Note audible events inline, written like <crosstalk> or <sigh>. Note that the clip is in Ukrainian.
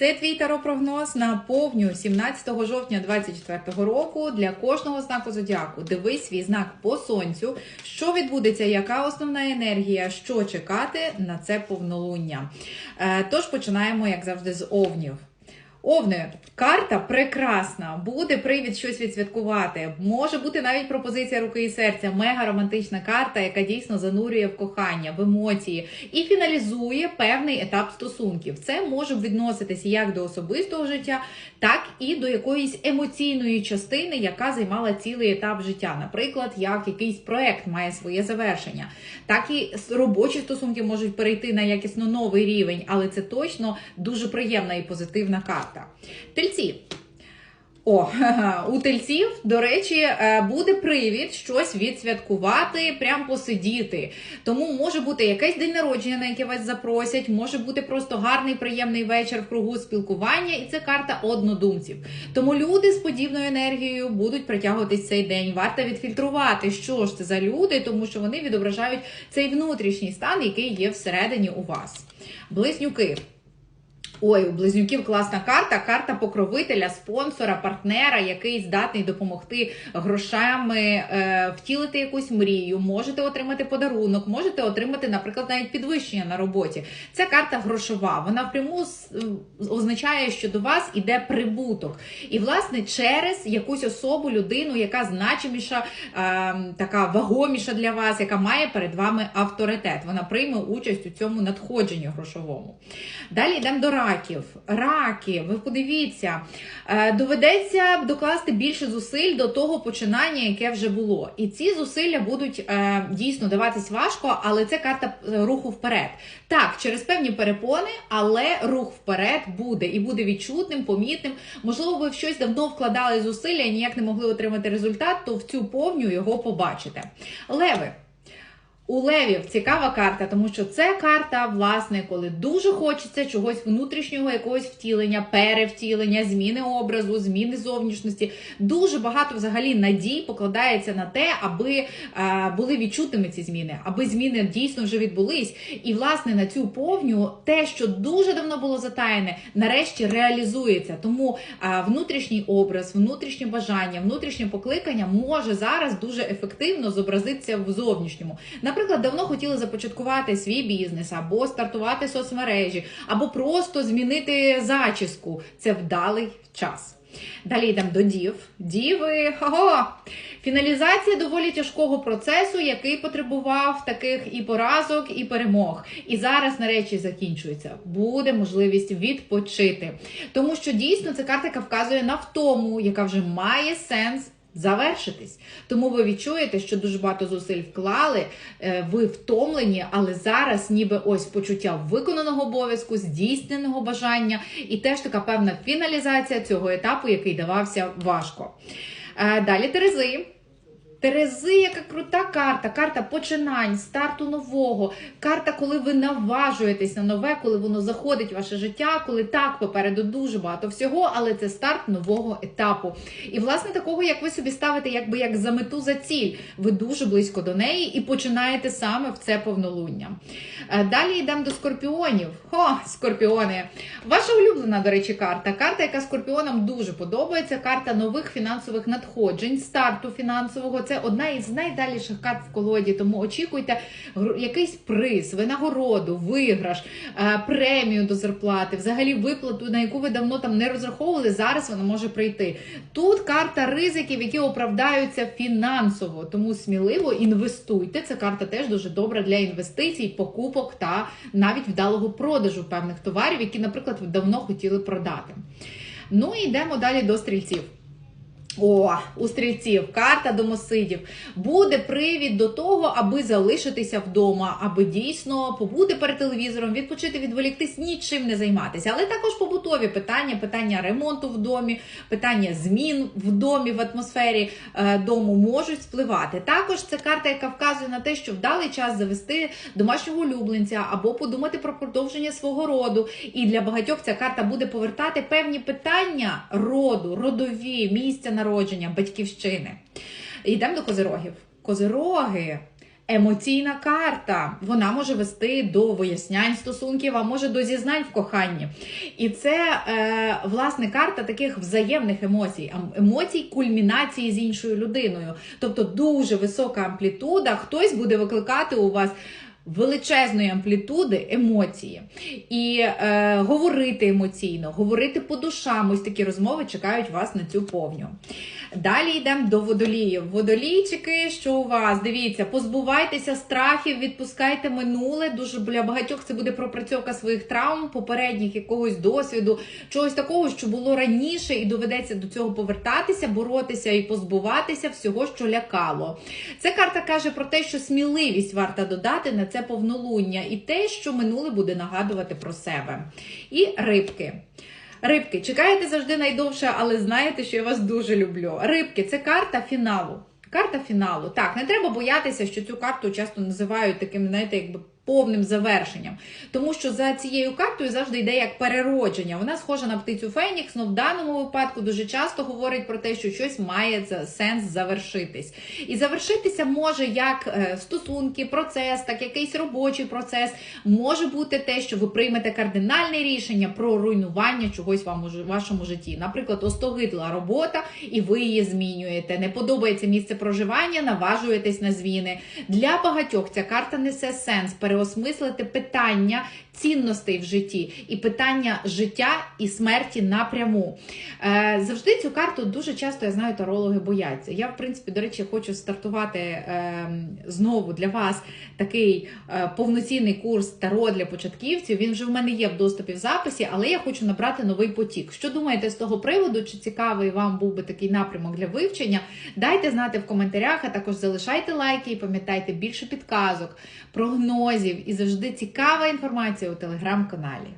Це твій таро-прогноз на повню 17 жовтня 2024 року для кожного знаку зодіаку. Дивись свій знак по сонцю, що відбудеться, яка основна енергія, що чекати на це повнолуння. Е, Тож починаємо, як завжди, з овнів. Овни, карта прекрасна, буде привід щось відсвяткувати. Може бути навіть пропозиція руки і серця, мега романтична карта, яка дійсно занурює в кохання, в емоції і фіналізує певний етап стосунків. Це може відноситися як до особистого життя, так і до якоїсь емоційної частини, яка займала цілий етап життя. Наприклад, як якийсь проект має своє завершення, так і робочі стосунки можуть перейти на якісно новий рівень, але це точно дуже приємна і позитивна карта. Тельці. О, <laughs> у тельців, до речі, е, буде привід щось відсвяткувати, прям посидіти. Тому може бути якийсь день народження, на яке вас запросять, може бути просто гарний, приємний вечір в кругу спілкування, і це карта однодумців. Тому люди з подібною енергією будуть притягуватись цей день. Варто відфільтрувати, що ж це за люди, тому що вони відображають цей внутрішній стан, який є всередині у вас. Близнюки. Ой, у близнюків класна карта. Карта покровителя, спонсора, партнера, який здатний допомогти грошами е, втілити якусь мрію. Можете отримати подарунок, можете отримати, наприклад, навіть підвищення на роботі. Ця карта грошова. Вона впряму означає, що до вас іде прибуток. І, власне, через якусь особу, людину, яка значиміша, е, така вагоміша для вас, яка має перед вами авторитет. Вона прийме участь у цьому надходженні грошовому. Далі йдемо до раків. Раки, ви подивіться, е, доведеться докласти більше зусиль до того починання, яке вже було. І ці зусилля будуть е, дійсно даватись важко, але це карта е, руху вперед. Так, через певні перепони, але рух вперед буде і буде відчутним, помітним. Можливо, ви в щось давно вкладали зусилля і ніяк не могли отримати результат, то в цю повню його побачите. Леви. У левів цікава карта, тому що це карта, власне, коли дуже хочеться чогось внутрішнього, якогось втілення, перевтілення, зміни образу, зміни зовнішності. Дуже багато взагалі надій покладається на те, аби а, були відчутими ці зміни, аби зміни дійсно вже відбулись. І, власне, на цю повню те, що дуже давно було затаєне, нарешті реалізується. Тому а, внутрішній образ, внутрішнє бажання, внутрішнє покликання може зараз дуже ефективно зобразитися в зовнішньому. Наприклад, давно хотіли започаткувати свій бізнес, або стартувати соцмережі, або просто змінити зачіску. Це вдалий час. Далі йдемо до дів. Діви, ого! Фіналізація доволі тяжкого процесу, який потребував таких і поразок, і перемог. І зараз нарешті закінчується. Буде можливість відпочити. Тому що дійсно ця карта яка вказує на втому, яка вже має сенс завершитись. Тому ви відчуєте, що дуже багато зусиль вклали, е, ви втомлені, але зараз ніби ось почуття виконаного обов'язку, здійсненого бажання, і теж така певна фіналізація цього етапу, який давався важко. Е, далі Терези. Терези, яка крута карта, карта починань, старту нового, карта, коли ви наважуєтесь на нове, коли воно заходить в ваше життя, коли так попереду дуже багато всього, але це старт нового етапу. І, власне, такого, як ви собі ставите, якби як за мету за ціль, ви дуже близько до неї і починаєте саме в це повнолуння. Е, далі йдемо до скорпіонів. О, скорпіони! Ваша улюблена, до речі, карта. Карта, яка скорпіонам дуже подобається, карта нових фінансових надходжень, старту фінансового це одна із найдаліших карт в колоді. Тому очікуйте якийсь приз, винагороду, виграш, е, премію до зарплати, взагалі виплату, на яку ви давно там не розраховували. Зараз вона може прийти. Тут карта ризиків, які оправдаються фінансово, тому сміливо інвестуйте. Ця карта теж дуже добра для інвестицій, покупок та навіть вдалого продажу певних товарів, які, наприклад, ви давно хотіли продати. Ну і йдемо далі до стрільців. О, у стрільців, карта домосидів. Буде привід до того, аби залишитися вдома, аби дійсно побути перед телевізором, відпочити, відволіктись, нічим не займатися. Але також побутові питання, питання ремонту в домі, питання змін в домі, в атмосфері е, дому можуть впливати. Також це карта, яка вказує на те, що вдалий час завести домашнього улюбленця або подумати про продовження свого роду. І для багатьох ця карта буде повертати певні питання роду, родові, місця народження, батьківщини. Йдемо до козирогів. Козироги Емоційна карта вона може вести до вияснянь стосунків, а може до зізнань в коханні. І це е, власне карта таких взаємних емоцій, емоцій кульмінації з іншою людиною. Тобто дуже висока амплітуда, хтось буде викликати у вас. Величезної амплітуди емоції і е, говорити емоційно, говорити по душам. Ось такі розмови чекають вас на цю повню. Далі йдемо до водоліїв. Водолійчики, що у вас? Дивіться, позбувайтеся страхів, відпускайте минуле. Дуже для багатьох це буде пропрацьовка своїх травм, попередніх якогось досвіду, чогось такого, що було раніше, і доведеться до цього повертатися, боротися і позбуватися всього, що лякало. Це карта каже про те, що сміливість варта додати на це повнолуння, і те, що минуле буде нагадувати про себе. І рибки. Рибки, чекаєте завжди найдовше, але знаєте, що я вас дуже люблю. Рибки це карта фіналу. Карта фіналу. Так, не треба боятися, що цю карту часто називають таким, знаєте, якби повним завершенням. Тому що за цією картою завжди йде як переродження. Вона схожа на птицю Фенікс, але в даному випадку дуже часто говорить про те, що щось має сенс завершитись. І завершитися може як е, стосунки, процес, так якийсь робочий процес. Може бути те, що ви приймете кардинальне рішення про руйнування чогось вам у вашому житті. Наприклад, остогидла робота, і ви її змінюєте. Не подобається місце проживання, наважуєтесь на зміни. Для багатьох ця карта несе сенс переосмислити питання цінностей в житті і питання життя і смерті напряму. Е, завжди цю карту дуже часто я знаю, тарологи бояться. Я, в принципі, до речі, хочу стартувати е, знову для вас такий е, повноцінний курс Таро для початківців. Він вже в мене є в доступі в записі, але я хочу набрати новий потік. Що думаєте з того приводу? Чи цікавий вам був би такий напрямок для вивчення? Дайте знати в коментарях, а також залишайте лайки і пам'ятайте більше підказок, прогнозів і завжди цікава інформація у телеграм-каналі.